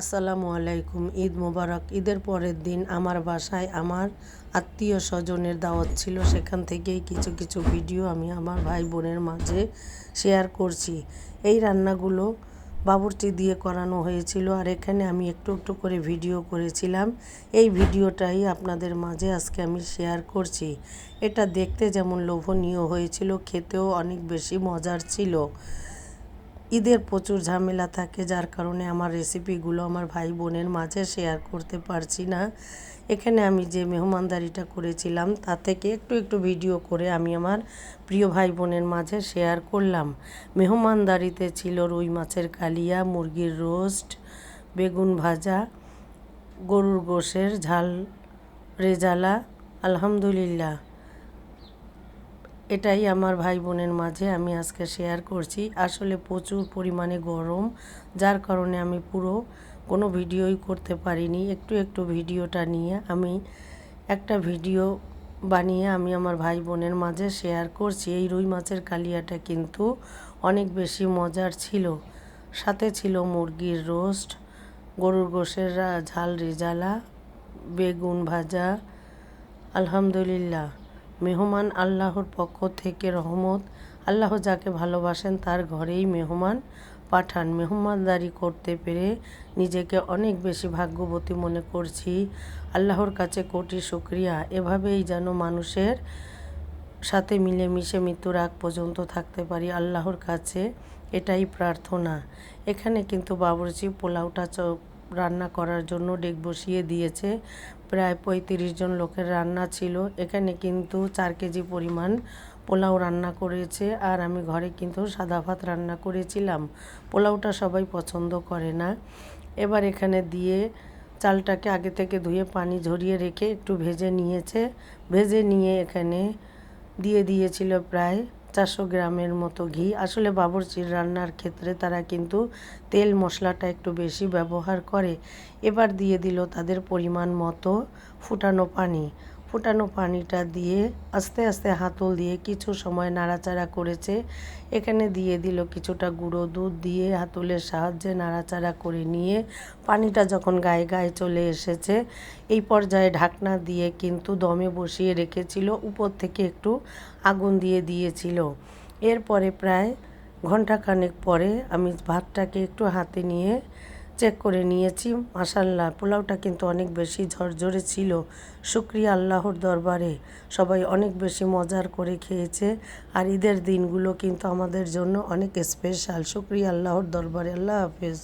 আসসালামু আলাইকুম, ঈদ মোবারক। ঈদের পরের দিন আমার বাসায় আমার আত্মীয় স্বজনের দাওয়াত ছিল। সেখান থেকেই কিছু কিছু ভিডিও আমি আমার ভাই বোনের মাঝে শেয়ার করছি। এই রান্নাগুলো বাবুর্চি দিয়ে করানো হয়েছিল আর এখানে আমি একটু একটু করে ভিডিও করেছিলাম। এই ভিডিওটাই আপনাদের মাঝে আজকে আমি শেয়ার করছি। এটা দেখতে যেমন লোভনীয় হয়েছিল, খেতেও অনেক বেশি মজার ছিল। ঈদের প্রচুর ঝামেলা থাকে, যার কারণে আমার রেসিপিগুলো আমার ভাই বোনের মাঝে শেয়ার করতে পারছি না। এখানে আমি যে মেহমানদারিটা করেছিলাম, তা থেকে একটু একটু ভিডিও করে আমি আমার প্রিয় ভাই বোনের মাঝে শেয়ার করলাম। মেহমানদারিতে ছিল রুই মাছের কালিয়া, মুরগির রোস্ট বেগুন ভাজা, গরুর গোশের ঝাল রেজালা, আলহামদুলিল্লাহ। এটাই আমার ভাই বোনের মাঝে আমি আজকে শেয়ার করছি। আসলে প্রচুর পরিমাণে গরম, যার কারণে আমি পুরো কোনো ভিডিওই করতে পারিনি। একটু একটু ভিডিওটা নিয়ে আমি একটা ভিডিও বানিয়ে আমি আমার ভাই বোনের মাঝে শেয়ার করছি। এই রুই মাছের কালিয়াটা কিন্তু অনেক বেশি মজার ছিল। সাথে ছিল মুরগির রোস্ট গরুর গোশের ঝাল রেজালা, বেগুন ভাজা, আলহামদুলিল্লাহ। মেহমান আল্লাহর পক্ষ থেকে রহমত। আল্লাহ যাকে ভালোবাসেন তার ঘরেই মেহমান পাঠান। মেহমানদারি করতে পেরে নিজেকে অনেক বেশি ভাগ্যবতী মনে করছি। আল্লাহর কাছে কোটি শুক্রিয়া। এভাবেই যেন মানুষের সাথে মিলেমিশে মৃত্যুর আগ পর্যন্ত থাকতে পারি আল্লাহর কাছে এটাই প্রার্থনা। এখানে কিন্তু বাবুর্চি পোলাওটা রান্না করার জন্য ডেক বসিয়ে দিয়েছে। প্রায় পঁয়ত্রিশ জন লোকের রান্না ছিল। এখানে কিন্তু চার কেজি পরিমাণ পোলাও রান্না করেছে আর আমি ঘরে কিন্তু সাদা ভাত রান্না করেছিলাম। পোলাওটা সবাই পছন্দ করে না। এবার এখানে দিয়ে চালটাকে আগে থেকে ধুয়ে পানি ঝরিয়ে রেখে একটু ভেজে নিয়েছে। ভেজে নিয়ে এখানে দিয়ে দিয়েছিল প্রায় চারশো গ্রামের মতো ঘি। আসলে বাবরচির রান্নার ক্ষেত্রে তারা কিন্তু তেল মশলাটা একটু বেশি ব্যবহার করে। এবার দিয়ে দিল তাদের পরিমাণ মতো ফুটানো পানি। ফুটানো পানিটা দিয়ে আস্তে আস্তে হাতল দিয়ে কিছু সময় নাড়াচাড়া করেছে। এখানে দিয়ে দিল কিছুটা গুঁড়ো দুধ দিয়ে হাতলের সাহায্যে নাড়াচাড়া করে নিয়ে পানিটা যখন গায়ে গায়ে চলে এসেছে, এই পর্যায়ে ঢাকনা দিয়ে কিন্তু দমে বসিয়ে রেখেছিল, উপর থেকে একটু আগুন দিয়ে দিয়েছিল। এরপরে প্রায় ঘন্টাখানেক পরে আমি ভাতটাকে একটু হাতে নিয়ে চেক করে নিয়েছি। মাসাল্লাহ পোলাওটা কিন্তু অনেক বেশি ঝরঝরে ছিল। শুক্রিয়া আল্লাহর দরবারে। সবাই অনেক বেশি মজার করে খেয়েছে। আর ঈদের দিনগুলো কিন্তু আমাদের জন্য অনেক স্পেশাল শুক্রিয়া আল্লাহর দরবারে। আল্লাহ হাফেজ।